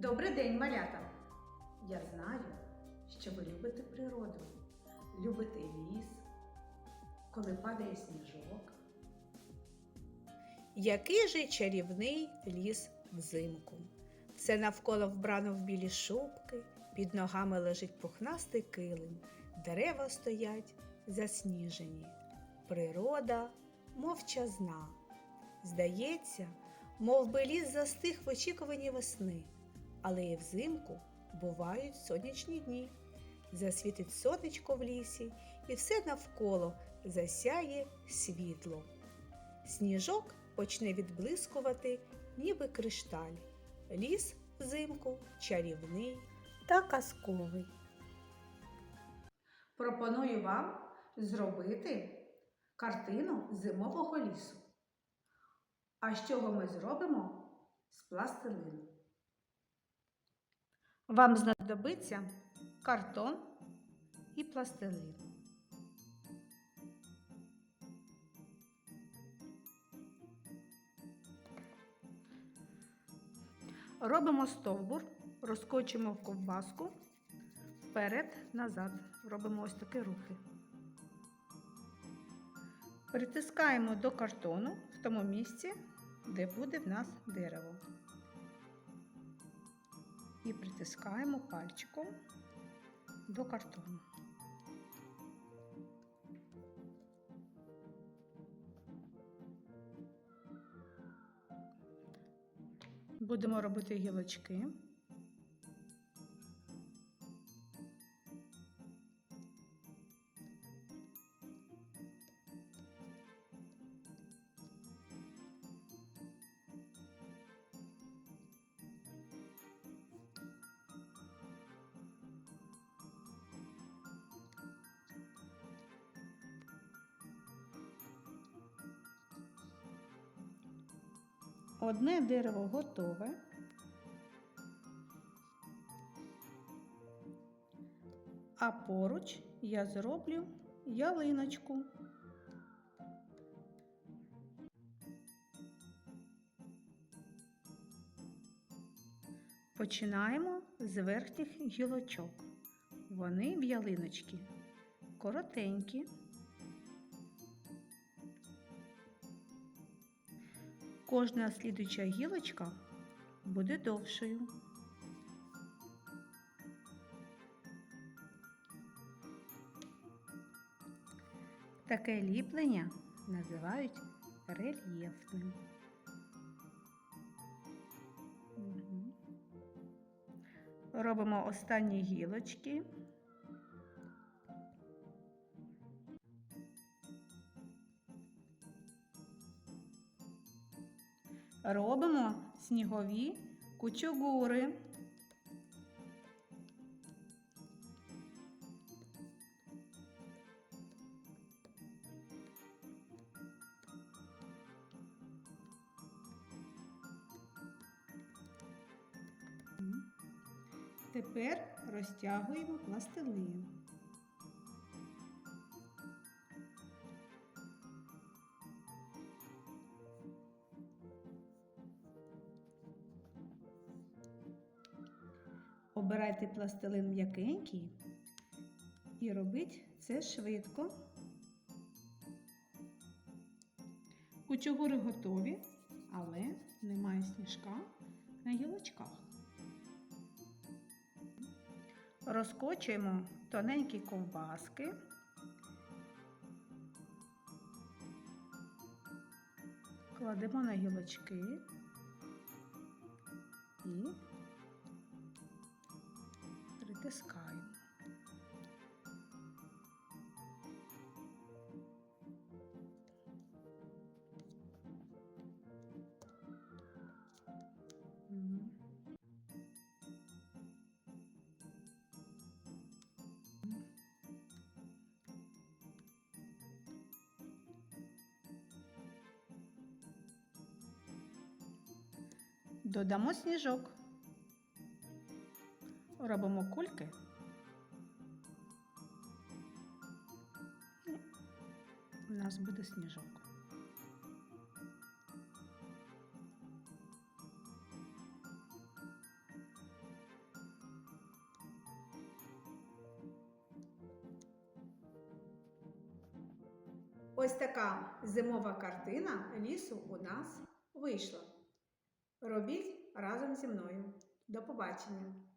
Добрий день, малята! Я знаю, що ви любите природу, любите ліс, коли падає сніжок. Який же чарівний ліс взимку. Все навколо вбрано в білі шубки, під ногами лежить пухнастий килим, дерева стоять засніжені. Природа мовчазна. Здається, мов би ліс застиг в очікуванні весни, але і взимку бувають сонячні дні. Засвітить сонечко в лісі, і все навколо засяє світло. Сніжок почне відблискувати, ніби кришталь. Ліс взимку чарівний та казковий. Пропоную вам зробити картину зимового лісу. А з чого ми зробимо? З пластилину. Вам знадобиться картон і пластилин. Робимо стовбур, розкочимо в ковбаску вперед-назад. Робимо ось такі рухи. Притискаємо до картону в тому місці, де буде в нас дерево. І притискаємо пальчиком до картону. Будемо робити гілочки. Одне дерево готове. А поруч я зроблю ялиночку. Починаємо з верхніх гілочок. Вони в ялиночки коротенькі. Кожна слідуча гілочка буде довшою. Таке ліплення називають рельєфним. Робимо останні гілочки. Робимо снігові кучугури. Тепер розтягуємо пластилин. Обирайте пластилин м'якенький і робіть це швидко. Кучугури готові, але немає сніжка на гілочках. Розкочуємо тоненькі ковбаски. Кладемо на гілочки і притискаємо. Мгм. Додамо сніжок робимо кульки. І у нас буде сніжок. Ось така зимова картина лісу у нас вийшла. Робіть разом зі мною. До побачення!